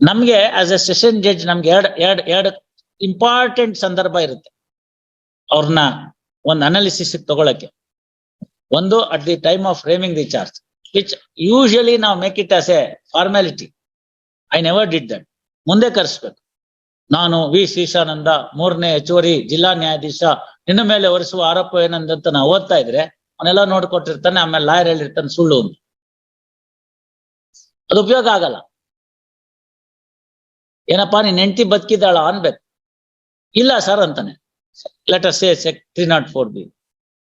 ನಮ್ಗೆ as A session judge ನಮ್ಗೆ ಎರಡು ಎರಡು ಎರಡು ಇಂಪಾರ್ಟೆಂಟ್ ಸಂದರ್ಭ ಇರುತ್ತೆ. ಅವ್ರನ್ನ ಒಂದು ಅನಾಲಿಸಿಸ್ ತಗೊಳಕ್ಕೆ. ಒಂದು at the time of framing the charge which usually ನಾವು make it as a formality I never did that ಮುಂದೆ ಕರೆಸ್ಬೇಕು. ನಾನು ವಿ. ಶ್ರೀಶಾನಂದ ಮೂರನೇ ಹೆಚ್ಚುವರಿ ಜಿಲ್ಲಾ ನ್ಯಾಯಾಧೀಶ, ನಿನ್ನ ಮೇಲೆ ಹೊರಿಸುವ ಆರೋಪ ಏನಂದಂತ ನಾವು ಓದ್ತಾ ಇದ್ರೆ, ಅವನೆಲ್ಲ ನೋಡ್ಕೊಟ್ಟಿರ್ತಾನೆ, ಆಮೇಲೆ ಲಾಯರ್ ಹೇಳಿರ್ತಾನೆ ಸುಳ್ಳು ಅದು ಉಪಯೋಗ ಆಗಲ್ಲ. ಏನಪ್ಪಾ, ನೀನ್ ಹೆಂಡತಿ ಬದುಕಿದ್ದಾಳ ಅನ್ಬೇಕು. ಇಲ್ಲ ಸರ್ ಅಂತಾನೆ. Letter say sec three not four B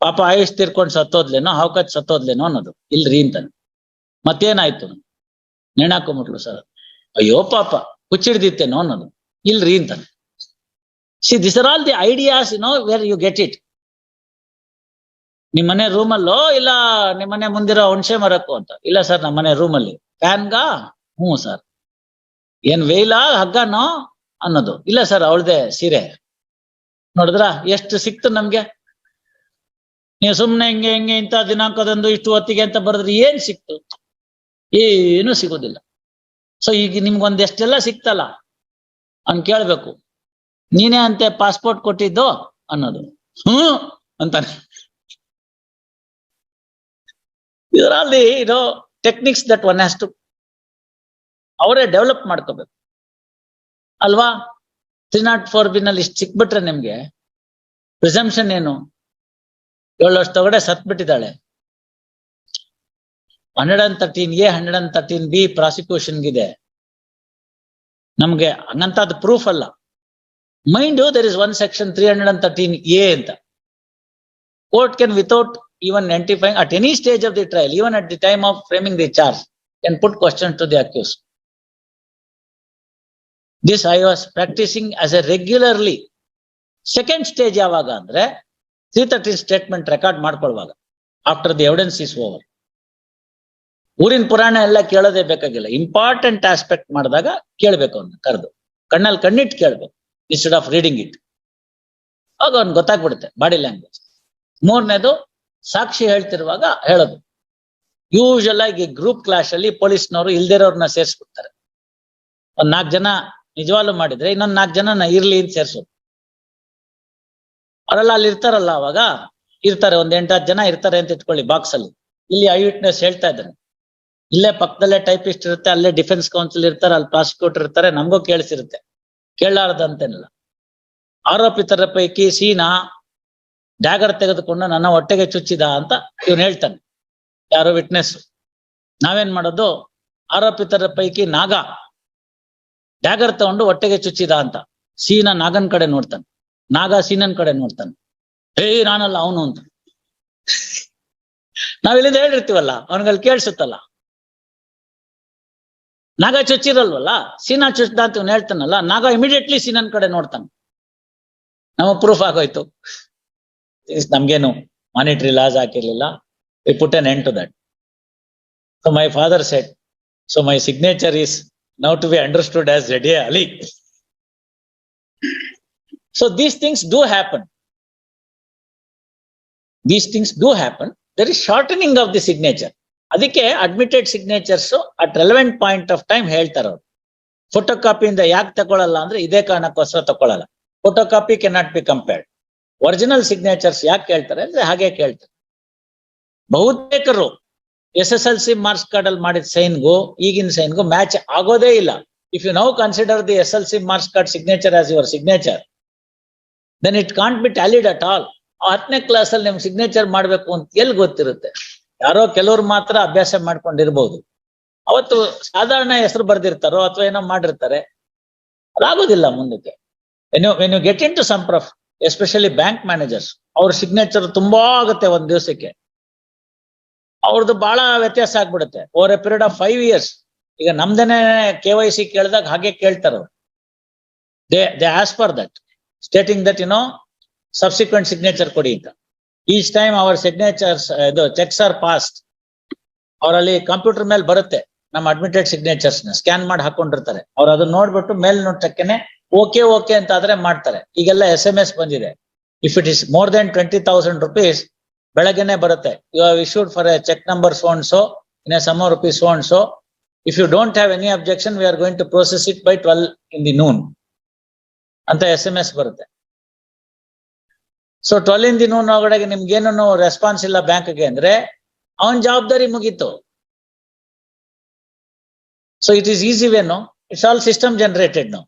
ಪಾಪ ಆಯುಷ್ ತೀರ್ಕೊಂಡು ಸತ್ತೋದ್ಲೇನೋ, ಹಾವ್ಕಚ್ ಸತ್ತೋದ್ಲೇನೋ ಅನ್ನೋದು. ಇಲ್ರಿ ಅಂತಾನೆ. ಮತ್ತೇನಾಯ್ತು? ನೆಣಾಕೊಂಬಿಟ್ಲು ಸರ್. ಅಯ್ಯೋ ಪಾಪ, ಹುಚ್ಚಿಡ್ದಿತ್ತೇನೋ ಅನ್ನೋದು. ಇಲ್ರಿ ಅಂತಾನೆ. See this are all the ideas no where you get it ನಿಮ್ಮನೆ ರೂಮಲ್ಲೋ, ಇಲ್ಲ ನಿಮ್ಮನೆ ಮುಂದಿರೋ ಹುಣಸೆ ಮರಕ್ಕೋ ಅಂತ. ಇಲ್ಲ ಸರ್, ನಮ್ಮನೆ ರೂಮಲ್ಲಿ. ಫ್ಯಾನ್ಗಾ ಹ್ಞೂ ಸರ್. ಏನ್ ವೇಲ, ಹಗ್ಗನೋ ಅನ್ನೋದು. ಇಲ್ಲ ಸರ್, ಅವಳದೆ ಸೀರೆ. ನೋಡಿದ್ರ? ಎಷ್ಟು ಸಿಕ್ತು ನಮ್ಗೆ? ನೀವು ಸುಮ್ನೆ ಹಿಂಗೆ ಹಿಂಗೆ, ಇಂಥ ದಿನಾಂಕದಂದು ಇಷ್ಟು ಹೊತ್ತಿಗೆ ಅಂತ ಬರೆದ್ರೆ ಏನ್ ಸಿಕ್ತು? ಏನು ಸಿಗೋದಿಲ್ಲ. ಸೊ ಈಗ ನಿಮ್ಗೊಂದ್ ಎಷ್ಟೆಲ್ಲ ಸಿಕ್ತಲ್ಲ? ಅನ್ ಕೇಳ್ಬೇಕು. ನೀನೇ ಅಂತೆ ಪಾಸ್ಪೋರ್ಟ್ ಕೊಟ್ಟಿದ್ದು ಅನ್ನೋದು. ಹ್ಮ್ ಅಂತಾನೆ. ಇದರಲ್ಲಿ ಇದು techniques that one has to ಅವರೇ ಡೆವಲಪ್ ಮಾಡ್ಕೋಬೇಕು. ಅಲ್ವಾ? ತ್ರೀ ನಾಟ್ ಫೋರ್ ಬಿನಲ್ಲಿ ಇಷ್ಟು ಸಿಕ್ಬಿಟ್ರೆ ನಿಮ್ಗೆ ಪ್ರಿಸಂಪ್ಷನ್ ಏನು? ಏಳು ವರ್ಷ ತಗಡೆ ಸತ್ ಬಿಟ್ಟಿದ್ದಾಳೆ. Hundred and thirteen A hundred and thirteen B ಪ್ರಾಸಿಕ್ಯೂಷನ್ಗಿದೆ ನಮ್ಗೆ ಹಂಗಂತದ್ದು ಪ್ರೂಫ್ ಅಲ್ಲ. Mind there is one section three hundred and thirteen A ಅಂತ. Court can without even identifying at any stage of the trial even at the time of framing the charge can put question to the accused. This I was practising as a regularly second stage ಯಾವಾಗ ಅಂದ್ರೆ three thirty statement record ಮಾಡ್ಕೊಳ್ವಾಗ after the evidence is over ಊರಿನ ಪುರಾಣ ಎಲ್ಲ ಕೇಳೋದೇ ಬೇಕಾಗಿಲ್ಲ. Important aspect ಮಾಡಿದಾಗ ಕೇಳಬೇಕು ಅವನ್ನ ಕರೆದು. ಕಣ್ಣಲ್ಲಿ ಕಣ್ಣಿಟ್ಟು ಕೇಳಬೇಕು. ಇನ್ಸ್ಟೆಡ್ ಆಫ್ ರೀಡಿಂಗ್ ಇಟ್ ಆಗ ಅವ್ನ್ ಗೊತ್ತಾಗ್ಬಿಡುತ್ತೆ. ಬಾಡಿ ಲ್ಯಾಂಗ್ವೇಜ್ ಮೂರನೇದು ಸಾಕ್ಷಿ ಹೇಳ್ತಿರುವಾಗ ಹೇಳೋದು. ಯೂಶಲ್ ಆಗಿ ಗ್ರೂಪ್ ಕ್ಲಾಶ್ ಅಲ್ಲಿ ಪೊಲೀಸ್ನವರು ಇಲ್ದಿರೋರ್ನ ಸೇರಿಸ್ಬಿಡ್ತಾರೆ. ಒಂದ್ ನಾಲ್ಕು ಜನ ನಿಜವಾಗ್ಲೂ ಮಾಡಿದ್ರೆ ಇನ್ನೊಂದ್ ನಾಲ್ಕು ಜನ ಇರ್ಲಿ ಅಂತ ಸೇರ್ಸೋದು. ಅವರೆಲ್ಲ ಅಲ್ಲಿ ಇರ್ತಾರಲ್ಲ ಅವಾಗ? ಇರ್ತಾರೆ, ಒಂದ್ ಎಂಟಾತ್ತು ಜನ ಇರ್ತಾರೆ ಅಂತ ಇಟ್ಕೊಳ್ಳಿ ಬಾಕ್ಸ್ ಅಲ್ಲಿ. ಇಲ್ಲಿ ಐ ವಿಟ್ನೆಸ್ ಹೇಳ್ತಾ ಇದ್ದಾರೆ. ಇಲ್ಲೇ ಪಕ್ಕದಲ್ಲೇ ಟೈಪಿಸ್ಟ್ ಇರುತ್ತೆ, ಅಲ್ಲೇ ಡಿಫೆನ್ಸ್ ಕೌನ್ಸಿಲ್ ಇರ್ತಾರೆ, ಅಲ್ಲಿ ಪ್ರಾಸಿಕ್ಯೂಟರ್ ಇರ್ತಾರೆ, ನಮಗೂ ಕೇಳಿಸಿರುತ್ತೆ. ಕೇಳಾರ್ದಂತೇನಿಲ್ಲ ಆರೋಪಿತರ ಪೈಕಿ ಸೀನಾ ಡ್ಯಾಗರ್ ತೆಗೆದುಕೊಂಡು ನನ್ನ ಹೊಟ್ಟೆಗೆ ಚುಚ್ಚಿದ ಅಂತ ಇವನು ಹೇಳ್ತಾನೆ. ಯಾರೋ ವಿಟ್ನೆಸ್ ನಾವೇನ್ ಮಾಡೋದು? ಆರೋಪಿತರ ಪೈಕಿ ನಾಗ ಡ್ಯಾಗರ್ ತಗೊಂಡು ಹೊಟ್ಟೆಗೆ ಚುಚ್ಚಿದ ಅಂತ. ಸೀನ ನಾಗನ್ ಕಡೆ ನೋಡ್ತಾನೆ. ನಾಗ ಸೀನನ್ ಕಡೆ ನೋಡ್ತಾನೆ. ಏಯ್ ನಾನಲ್ಲ ಅವನು ಅಂತ. ನಾವಿಲ್ಲಿಂದ ಹೇಳಿರ್ತೀವಲ್ಲ ಅವನಿಗಲ್ಲಿ ಕೇಳಿಸುತ್ತಲ್ಲ. ನಾಗ ಚುಚ್ಚಿರಲ್ವಲ್ಲ? ಸೀನಾ ಚುಚ್ಚಿದ ಅಂತ ಇವ್ನು ಹೇಳ್ತಾನಲ್ಲ, ನಾಗ ಇಮಿಡಿಯೇಟ್ಲಿ ಸೀನನ್ ಕಡೆ ನೋಡ್ತಾನೆ. ನಮಗ್ ಪ್ರೂಫ್ ಆಗೋಯ್ತು. ನಮ್ಗೇನು monetary loss ಹಾಕಿರ್ಲಿಲ್ಲ. We put an end to that so my father said so my signature is now to be understood as readily so these things do happen these things do happen there is shortening of the signature ಅದಕ್ಕೆ admitted signatures at relevant point of time ಹೇಳ್ತಾರ ಅವ್ರು. Photo ಕಾಪಿಯಿಂದ ಯಾಕೆ ತಗೊಳಲ್ಲ ಅಂದ್ರೆ ಇದೇ ಕಾರಣಕ್ಕೋಸ್ಕರ ತಗೊಳಲ್ಲ. Photo copy can not be compared original signatures ಯಾಕೆ ಕೇಳ್ತಾರೆ ಅಂದ್ರೆ ಹಾಗೆ ಕೇಳ್ತಾರೆ. ಬಹುತೇಕರು S S L C marks card ಅಲ್ಲಿ ಮಾಡಿದ ಸೈನ್ಗೂ ಈಗಿನ ಸೈನ್ಗೂ ಮ್ಯಾಚ್ ಆಗೋದೇ ಇಲ್ಲ. If you now consider the S L C marks card signature as your signature then it can't be tallied at all ಹತ್ತನೇ ಕ್ಲಾಸ್ ಅಲ್ಲಿ ನಿಮ್ಗೆ ಸಿಗ್ನೇಚರ್ ಮಾಡ್ಬೇಕು ಅಂತ ಎಲ್ಲಿ ಗೊತ್ತಿರುತ್ತೆ? ಯಾರೋ ಕೆಲವ್ರು ಮಾತ್ರ ಅಭ್ಯಾಸ ಮಾಡ್ಕೊಂಡಿರ್ಬೋದು. ಅವತ್ತು ಸಾಧಾರಣ ಹೆಸರು ಬರ್ದಿರ್ತಾರೋ ಅಥವಾ ಏನೋ ಮಾಡಿರ್ತಾರೆ ಅದಾಗೋದಿಲ್ಲ ಮುಂದಕ್ಕೆ. Get into some proof especially bank managers ಅವ್ರ ಸಿಗ್ನೇಚರ್ ತುಂಬಾ ಆಗುತ್ತೆ ಒಂದ್ ದಿವಸಕ್ಕೆ. ಅವ್ರದ್ದು ಬಹಳ ವ್ಯತ್ಯಾಸ ಆಗ್ಬಿಡುತ್ತೆ. Over a period of five years ಈಗ ನಮ್ದೇನೆ ಕೆ ವೈ ಸಿ ಕೇಳಿದಾಗ ಹಾಗೆ ಕೇಳ್ತಾರ they they ask for that stating that you know subsequent signature ಕೊಡಿ ಅಂತ. ಈಚ್ ಟೈಮ್ ಅವರ್ ಸಿಗ್ನೇಚರ್ಸ್ ಇದು ಚೆಕ್ಸ್ ಆರ್ ಪಾಸ್ಟ್ ಅವರಲ್ಲಿ ಕಂಪ್ಯೂಟರ್ ಮೇಲೆ ಬರುತ್ತೆ ನಮ್ಮ ಅಡ್ಮಿಟೆಡ್ ಸಿಗ್ನೇಚರ್ಸ್ನ ಸ್ಕ್ಯಾನ್ ಮಾಡಿ ಹಾಕೊಂಡಿರ್ತಾರೆ. ಅವ್ರು ಅದನ್ನ ನೋಡ್ಬಿಟ್ಟು ಮೇಲ್ ನೋಟಕ್ಕೇನೆ ಓಕೆ ಓಕೆ ಅಂತ ಆದ್ರೆ ಮಾಡ್ತಾರೆ. ಈಗೆಲ್ಲ ಎಸ್ ಎಂ ಎಸ್ ಬಂದಿದೆ. If it is more than twenty thousand rupees ಬೆಳಗ್ಗೆನೆ ಬರುತ್ತೆ you have issued for a cheque number so and so in a sum rupees so and so if you don't have any objection we are going to process it by twelve in the noon ಅಂತ S M S ಬರುತ್ತೆ. So twelve in the noon ಒಳಗಡೆಗೆ ನಿಮ್ಗೇನು response ಇಲ್ಲ ಬ್ಯಾಂಕ್ಗೆ ಅಂದ್ರೆ, ಅವನ್ ಜವಾಬ್ದಾರಿ ಮುಗೀತು. So it is easy way no it's all system generated no.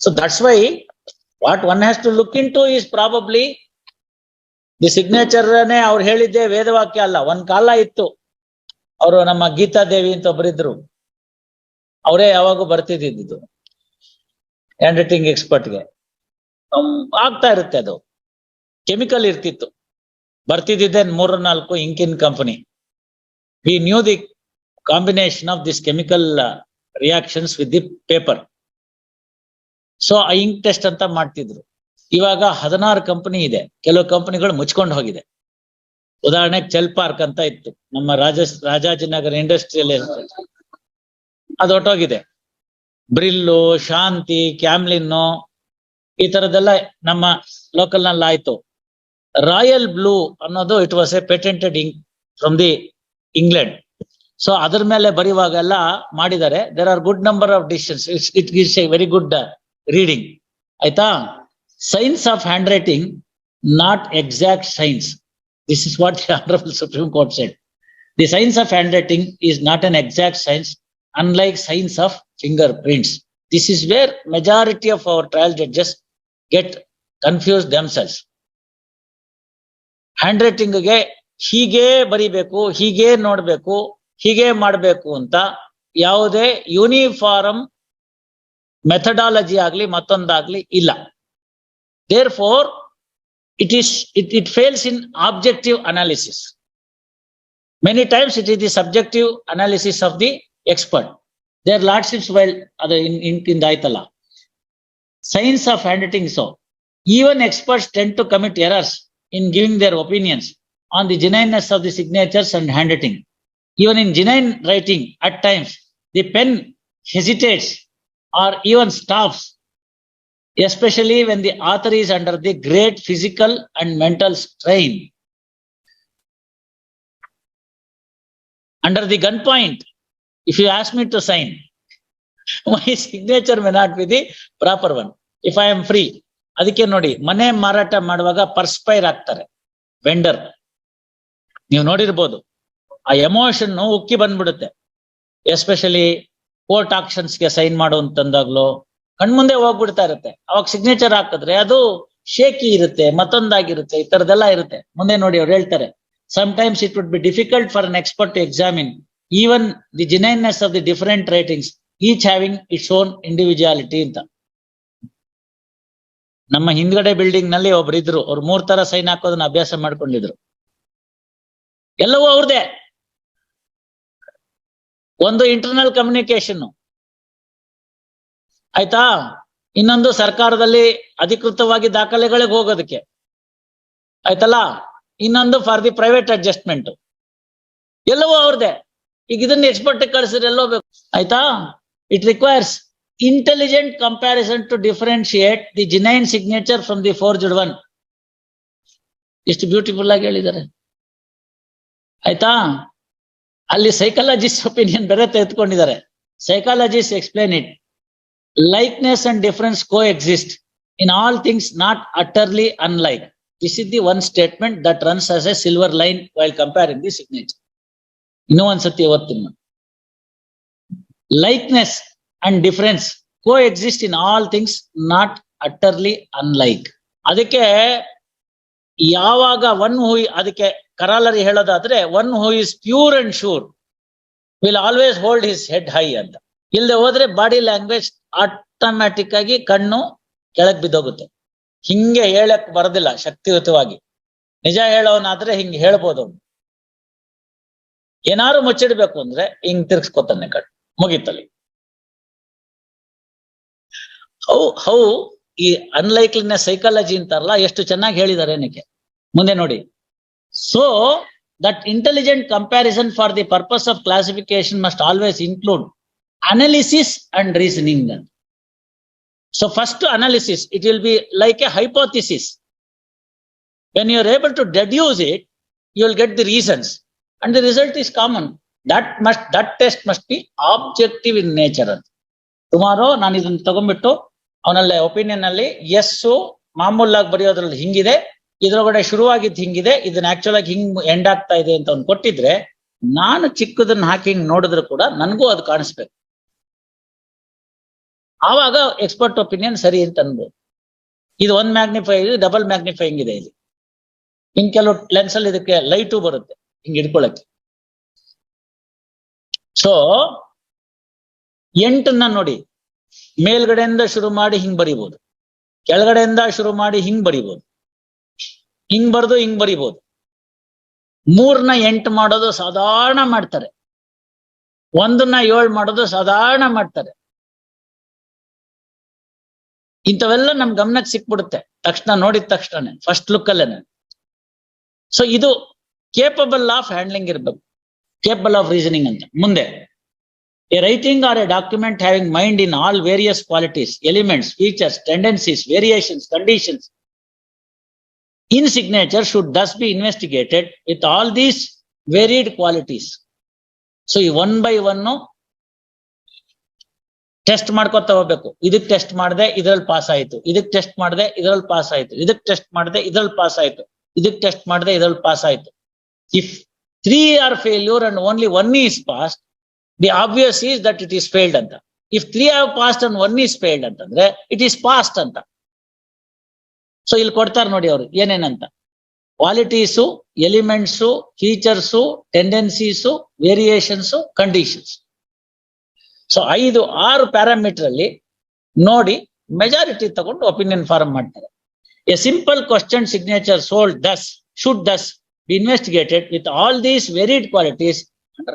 So that's why what one has to look into is probably the ಸಿಗ್ನೇಚರ್ನೇ ಅವ್ರು ಹೇಳಿದ್ದೆ ವೇದವಾಕ್ಯ ಅಲ್ಲ. ಒಂದ್ ಕಾಲ ಇತ್ತು. ಅವರು ನಮ್ಮ ಗೀತಾ ದೇವಿ ಅಂತ ಒಬ್ಬರಿದ್ರು ಅವರೇ ಯಾವಾಗೂ ಬರ್ತಿದ್ದಿದ್ದು. ಹ್ಯಾಂಡ್ ರೈಟಿಂಗ್ ಎಕ್ಸ್ಪರ್ಟ್ಗೆ ಆಗ್ತಾ ಇರುತ್ತೆ ಅದು. ಕೆಮಿಕಲ್ ಇರ್ತಿತ್ತು. ಬರ್ತಿದ್ದಿದ್ದೆ ಮೂರು ನಾಲ್ಕು ಇಂಕಿನ್ company we knew the combination of this chemical reactions with the paper so ಆ ಇಂಕ್ ಟೆಸ್ಟ್ ಅಂತ ಮಾಡ್ತಿದ್ರು. ಇವಾಗ ಹದಿನಾರು ಕಂಪನಿ ಇದೆ. ಕೆಲವು ಕಂಪನಿಗಳು ಮುಚ್ಕೊಂಡು ಹೋಗಿದೆ. ಉದಾಹರಣೆಗೆ ಚೆಲ್ ಪಾರ್ಕ್ ಅಂತ ಇತ್ತು. ನಮ್ಮ ರಾಜ, ರಾಜಾಜಿನಗರ ಇಂಡಸ್ಟ್ರಿಯಲ್ ಅದು ಹೊಟ್ಟೋಗಿದೆ ಬ್ರಿಲ್ಲು ಶಾಂತಿ ಕ್ಯಾಮ್ಲಿನ್ನು ಈ ತರದೆಲ್ಲ ನಮ್ಮ ಲೋಕಲ್ನಲ್ಲಿ ಆಯ್ತು ರಾಯಲ್ ಬ್ಲೂ ಅನ್ನೋದು it was a patented ink from the England so ಅದ್ರ ಮೇಲೆ ಬರೆಯುವಾಗೆಲ್ಲ ಮಾಡಿದ್ದಾರೆ. There are good number of decisions it's it gives a very good reading ಆಯ್ತಾ? Science of handwriting not exact science this is what honourable Supreme Court said the science of handwriting is not an exact science unlike science of fingerprints. This is where majority of our trial judges get confused themselves. ಹ್ಯಾಂಡ್ ರೈಟಿಂಗ್ಗೆ ಹೀಗೆ ಬರಿಬೇಕು, ಹೀಗೆ ನೋಡಬೇಕು, ಹೀಗೆ ಮಾಡಬೇಕು ಅಂತ ಯಾವುದೇ ಯೂನಿಫಾರ್ಮ್ ಮೆಥಡಾಲಜಿ ಆಗಲಿ ಮತ್ತೊಂದಾಗ್ಲಿ ಇಲ್ಲ. Therefore, it is it, it fails in objective analysis. Many times it is the subjective analysis of the expert. Their lordships while well, in, in, in the Ayatollah. Science of handwriting so. Even experts tend to commit errors in giving their opinions on the genuineness of the signatures and handwriting. Even in genuine writing, at times, the pen hesitates or even stops especially when the author is under the great physical and mental strain under the gunpoint, if you ask me to sign, my signature may not be the proper one. If I am free, ಅದಕ್ಕೆ ನೋಡಿ ಮನೆ ಮಾರಾಟ ಮಾಡುವಾಗ ಪರ್ಸ್ಪೈರ್ ಆಗ್ತಾರೆ vendor ನೀವು ನೋಡಿರ್ಬೋದು ಆ emotion ಉಕ್ಕಿ ಬಂದ್ಬಿಡುತ್ತೆ ಎಸ್ಪೆಷಲಿ ಕೋರ್ಟ್ ಆಕ್ಷನ್ಸ್ಗೆ ಸೈನ್ ಮಾಡು ಅಂತಂದಾಗ್ಲೋ ಕಣ್ಮುಂದೆ ಹೋಗ್ಬಿಡ್ತಾ ಇರುತ್ತೆ. ಅವಾಗ ಸಿಗ್ನೇಚರ್ ಹಾಕಿದ್ರೆ ಅದು ಶೇಕಿ ಇರುತ್ತೆ ಮತ್ತೊಂದಾಗಿರುತ್ತೆ ಈ ತರದೆಲ್ಲ ಇರುತ್ತೆ. ಮುಂದೆ ನೋಡಿ ಅವ್ರು ಹೇಳ್ತಾರೆ. Sometimes it would be difficult for an expert to examine even the genuineness of the different writings, each having its own individuality ಅಂತ. ನಮ್ಮ ಹಿಂದ್ಗಡೆ ಬಿಲ್ಡಿಂಗ್ನಲ್ಲಿ ಒಬ್ರು ಇದ್ರು ಅವ್ರು ಮೂರ್ ತರ ಸೈನ್ ಹಾಕೋದನ್ನ ಅಭ್ಯಾಸ ಮಾಡ್ಕೊಂಡಿದ್ರು. ಎಲ್ಲವೂ ಅವ್ರದೇ. ಒಂದು ಇಂಟರ್ನಲ್ ಕಮ್ಯುನಿಕೇಶನ್ ಆಯ್ತಾ? ಇನ್ನೊಂದು ಸರ್ಕಾರದಲ್ಲಿ ಅಧಿಕೃತವಾಗಿ ದಾಖಲೆಗಳಿಗೆ ಹೋಗೋದಕ್ಕೆ. ಆಯ್ತಲ್ಲ? ಇನ್ನೊಂದು ಫಾರ್ ದಿ ಪ್ರೈವೇಟ್ ಅಡ್ಜಸ್ಟ್ಮೆಂಟ್ ಎಲ್ಲವೂ ಅವ್ರದೇ. ಈಗ ಇದನ್ನ ಎಕ್ಸ್ಪರ್ಟ್ ಕಳಿಸಿದ್ರೆ ಎಲ್ಲೋ ಬೇಕು. ಆಯ್ತಾ? It requires intelligent comparison to differentiate the genuine signature from the forged one ಎಷ್ಟು ಬ್ಯೂಟಿಫುಲ್ ಆಗಿ ಹೇಳಿದ್ದಾರೆ. ಆಯ್ತಾ? ಅಲ್ಲಿ ಸೈಕಾಲಜಿಸ್ಟ್ ಒಪಿನಿಯನ್ ಬೇರೆ ತೆಗೆದುಕೊಂಡಿದ್ದಾರೆ. Psychologist explain it likeness and difference coexist in all things not utterly unlike This is the one statement that runs as a silver line while comparing the signature. ಇನ್ನೂ ಒಂದ್ಸತಿ ಓದ್ತೀನಿ likeness and difference coexist in all things not utterly unlike ಅದಕ್ಕೆ ಯಾವಾಗ one who ಅದಕ್ಕೆ corollary ಹೇಳೋದಾದ್ರೆ one who is pure and sure will always hold his head high ಅಂತ ಇಲ್ಲದೆ ಹೋದ್ರೆ ಬಾಡಿ ಲ್ಯಾಂಗ್ವೇಜ್ ಆಟೋಮ್ಯಾಟಿಕ್ ಆಗಿ ಕಣ್ಣು ಕೆಳಗ್ ಬಿದ್ದೋಗುತ್ತೆ. ಹಿಂಗೆ ಹೇಳಕ್ ಬರೋದಿಲ್ಲ ಶಕ್ತಿಯುತವಾಗಿ. ನಿಜ ಹೇಳೋನಾದ್ರೆ ಹಿಂಗ್ ಹೇಳ್ಬೋದು ಏನಾರು ಮುಚ್ಚಿಡ್ಬೇಕು ಅಂದ್ರೆ ಹಿಂಗ್ ತಿರ್ಗ್ಸ್ಕೊತಾನೆ ಕಣ್ಣು, ಮುಗಿತಲ್ಲಿ. ಹೌ ಹೌ ಈ ಅನ್ಲೈಕ್ಲಿನ ಸೈಕಾಲಜಿ ಅಂತಾರಲ್ಲ, ಎಷ್ಟು ಚೆನ್ನಾಗಿ ಹೇಳಿದ್ದಾರೆ ಏನಕ್ಕೆ? ಮುಂದೆ ನೋಡಿ. So that intelligent comparison for the purpose of classification must always include analysis and reasoning ಅಂತ so first analysis it will be like a hypothesis when you are able to deduce it you will get the reasons and the result is common that must that test must be objective in nature ಅಂತ tomorrow ನಾನು ಇದನ್ನ ತಗೊಂಡ್ಬಿಟ್ಟು ಅವನಲ್ಲೇ opinion ಅಲ್ಲಿ S ಮಾಮೂಲಾಗಿ ಬರೆಯೋದ್ರಲ್ಲಿ ಹಿಂಗಿದೆ, ಇದ್ರೊಳಗಡೆ ಶುರುವಾಗಿದ್ದು ಹಿಂಗಿದೆ ಇದನ್ನ ಆಕ್ಚುಲ್ ಆಗಿ ಹಿಂಗ್ ಎಂಡ್ ಆಗ್ತಾ ಇದೆ ಅಂತ ಅವ್ನು ಕೊಟ್ಟಿದ್ರೆ, ನಾನು ಚಿಕ್ಕದನ್ನ ಹಾಕಿ ಹಿಂಗ್ ನೋಡಿದ್ರು ಕೂಡ ನನಗೂ ಅದು ಕಾಣಿಸ್ಬೇಕು. ಆವಾಗ ಎಕ್ಸ್ಪರ್ಟ್ ಒಪಿನಿಯನ್ ಸರಿ ಅಂತ ಅನ್ಬೋದು. ಇದು ಒಂದ್ ಮ್ಯಾಗ್ನಿಫೈ ಡಬಲ್ ಮ್ಯಾಗ್ನಿಫೈಯಿಂಗ್ ಇದೆ ಇಲ್ಲಿ. ಇನ್ ಕೆಲವು ಲೆನ್ಸ್ ಅಲ್ಲಿ ಇದಕ್ಕೆ ಲೈಟು ಬರುತ್ತೆ, ಹಿಂಗ್ ಹಿಡ್ಕೊಳಕ್ಕೆ. ಸೊ ಎಂಟನ್ನ ನೋಡಿ. ಮೇಲ್ಗಡೆಯಿಂದ ಶುರು ಮಾಡಿ ಹಿಂಗ್ ಬರಿಬೋದು. ಕೆಳಗಡೆಯಿಂದ ಶುರು ಮಾಡಿ ಹಿಂಗ್ ಬರಿಬೋದು. ಹಿಂಗ್ ಬರ್ದು ಹಿಂಗ್ ಬರಿಬೋದು. ಮೂರ್ನ ಎಂಟು ಮಾಡೋದು ಸಾಧಾರಣ ಮಾಡ್ತಾರೆ. ಒಂದನ್ನ ಏಳು ಮಾಡೋದು ಸಾಧಾರಣ ಮಾಡ್ತಾರೆ. ಇಂಥವೆಲ್ಲ ನಮ್ ಗಮನಕ್ಕೆ ಸಿಕ್ಬಿಡುತ್ತೆ. ತಕ್ಷಣ ನೋಡಿದ ತಕ್ಷಣ ಫಸ್ಟ್ ಲುಕ್ ಅಲ್ಲೇನೆ. ಸೊ ಇದು ಕೇಪಬಲ್ ಆಫ್ ಹ್ಯಾಂಡ್ಲಿಂಗ್ ಇರಬೇಕು. ಕೇಪಬಲ್ ಆಫ್ ರೀಸನಿಂಗ್ ಅಂತ. ಮುಂದೆ a writing or a document having mind in all various qualities elements features tendencies variations conditions in signature should thus be investigated with all these varied qualities so ಈ one by one test ಮಾಡ್ಕೊತ ಹೋಗ್ಬೇಕು. ಇದಕ್ test ಮಾಡಿದೆ, ಇದ್ರಲ್ಲಿ pass ಆಯ್ತು. ಇದಕ್ test ಮಾಡಿದೆ, ಇದ್ರಲ್ಲಿ ಪಾಸ್ ಆಯ್ತು. ಇದಕ್ ಟೆಸ್ಟ್ ಮಾಡಿದೆ, ಇದ್ರಲ್ಲಿ ಪಾಸ್ ಆಯ್ತು. ಇದಕ್ ಟೆಸ್ಟ್ ಮಾಡಿದೆ, ಇದ್ರಲ್ಲಿ ಪಾಸ್ ಆಯ್ತು. If three are failure and only one is passed the obvious is that it is failed ಅಂತ. If three are passed and one is failed ಅಂತಂದ್ರೆ ಇಟ್ ಈಸ್ ಪಾಸ್ಟ್ ಅಂತ. ಸೊ ಇಲ್ಲಿ ಕೊಡ್ತಾರೆ ನೋಡಿ ಅವರು, ಏನೇನಂತ. Qualities elements features tendencies variations conditions so ಐದು, ಆರು parameter ಅಲ್ಲಿ ನೋಡಿ ಮೆಜಾರಿಟಿ ತಗೊಂಡು ಒಪಿನಿಯನ್ ಫಾರ್ಮ್ ಮಾಡ್ತಾರೆ. A simple question signature should thus should thus be investigated with all these varied qualities